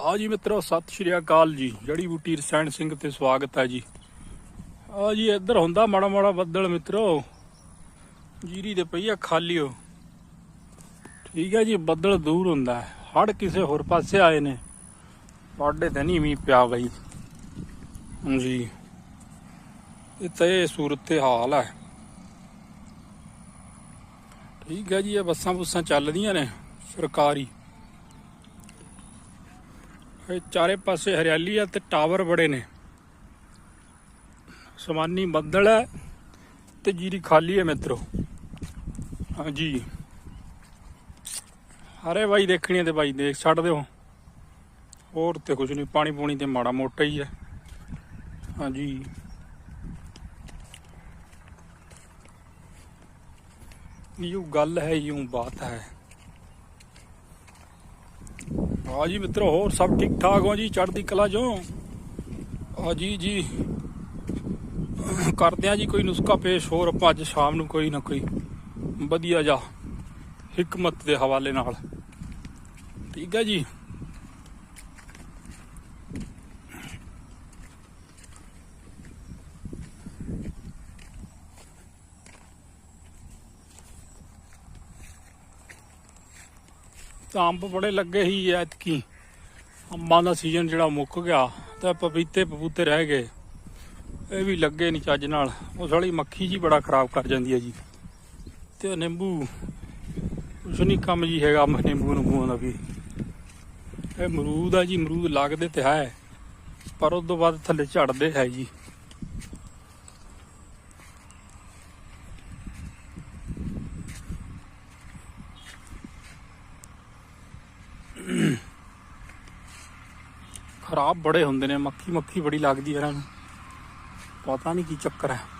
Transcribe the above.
ਹਾਂ ਜੀ ਮਿੱਤਰੋ, ਸਤਿ ਸ਼੍ਰੀ ਅਕਾਲ ਜੀ। ਜੜੀ ਬੂਟੀ ਰਸਾਇਣ ਸਿੰਘ ਤੇ ਸਵਾਗਤ ਹੈ ਜੀ। ਆ ਜੀ, ਇੱਧਰ ਹੁੰਦਾ ਮਾੜਾ ਮਾੜਾ ਬੱਦਲ ਮਿੱਤਰੋ। ਜੀਰੀ ਦੇ ਪਈਆ ਖਾਲੀਓ ਠੀਕ ਹੈ ਜੀ, ਬੱਦਲ ਦੂਰ ਹੁੰਦਾ ਹੈ। ਹੜ ਕਿਸੇ ਹੋਰ ਪਾਸੇ ਆਏ ਨੇ। ਸਾਡੇ ਤੇ ਨਹੀਂ ਮੀਂਹ ਪਿਆ ਬਈ। ਜੀ। ਇਹ ਤਾਂ ਇਹ ਸੂਰਤ ਤੇ ਹਾਲ ਹੈ। ਠੀਕ ਹੈ ਜੀ, ਇਹ ਬੱਸਾਂ ਬੁੱਸਾਂ ਚੱਲਦੀਆਂ ਨੇ। ਸਰਕਾਰੀ। ਇਹ ਚਾਰੇ ਪਾਸੇ ਹਰਿਆਲੀ ਆ ਤੇ ਟਾਵਰ ਬੜੇ ਨੇ। ਸਮਾਨੀ ਬੱਦਲ ਹੈ ਤੇ ਜੀਰੀ ਖਾਲੀ ਹੈ ਮਿੱਤਰੋ। ਹਾਂਜੀ ਹਰੇ ਬਾਈ ਦੇਖਣੀ ਹੈ ਤੇ ਬਾਈ ਦੇਖ ਛੱਡ ਦਿਓ। ਹੋਰ ਤੇ ਕੁਝ ਨਹੀਂ, ਪਾਣੀ ਪੂਣੀ ਤੇ ਮਾੜਾ ਮੋਟਾ ਹੀ ਹੈ ਹਾਂਜੀ ਯੂ ਗੱਲ ਹੈ ਯੂ ਬਾਤ ਹੈ। ਹਾਂ ਜੀ ਮਿੱਤਰੋ, ਹੋਰ ਸਭ ਠੀਕ ਠਾਕ ਹੋ ਜੀ? ਚੜ੍ਹਦੀ ਕਲਾ ਜੋ ਆ ਜੀ ਜੀ। ਕਰਦੇ ਆ ਜੀ ਕੋਈ ਨੁਸਖਾ ਪੇਸ਼, ਹੋਰ ਆਪਾਂ ਅੱਜ ਸ਼ਾਮ ਨੂੰ ਕੋਈ ਨਾ ਕੋਈ ਵਧੀਆ ਜਾ ਹਕਮਤ ਦੇ ਹਵਾਲੇ ਨਾਲ। ਠੀਕ ਹੈ ਜੀ? ਤਾਂ ਅੰਬ ਬੜੇ ਲੱਗੇ ਹੀ ਐਤਕੀ। ਅੰਬਾਂ ਦਾ ਸੀਜ਼ਨ ਜਿਹੜਾ ਮੁੱਕ ਗਿਆ, ਤੇ ਪਪੀਤੇ ਪਪੂਤੇ ਰਹਿ ਗਏ। ਇਹ ਵੀ ਲੱਗੇ ਨਹੀਂ ਚੱਜ ਨਾਲ। ਉਹ ਸਾਲੀ ਮੱਖੀ ਜੀ ਬੜਾ ਖਰਾਬ ਕਰ ਜਾਂਦੀ ਹੈ ਜੀ। ਤੇ ਨਿੰਬੂ, ਕੁਛ ਨਹੀਂ ਕੰਮ ਜੀ ਹੈਗਾ ਮ- ਨਿੰਬੂ ਨੂੰ ਦਾ ਵੀ। ਇਹ ਮਰੂਦ ਆ ਜੀ ਮਰੂਦ ਲੱਗਦੇ ਤੇ ਹੈ, ਪਰ ਉਸ ਤੋਂ ਬਾਅਦ ਥੱਲੇ ਝੜਦੇ ਹੈ ਜੀ। ਖਰਾਬ ਬੜੇ ਹੁੰਦੇ ਨੇ ਮੱਖੀ ਮੱਖੀ ਬੜੀ ਲੱਗਦੀ ਹੈ ਇਹਨਾਂ ਨੂੰ। ਪਤਾ ਨਹੀਂ ਕੀ ਚੱਕਰ ਹੈ।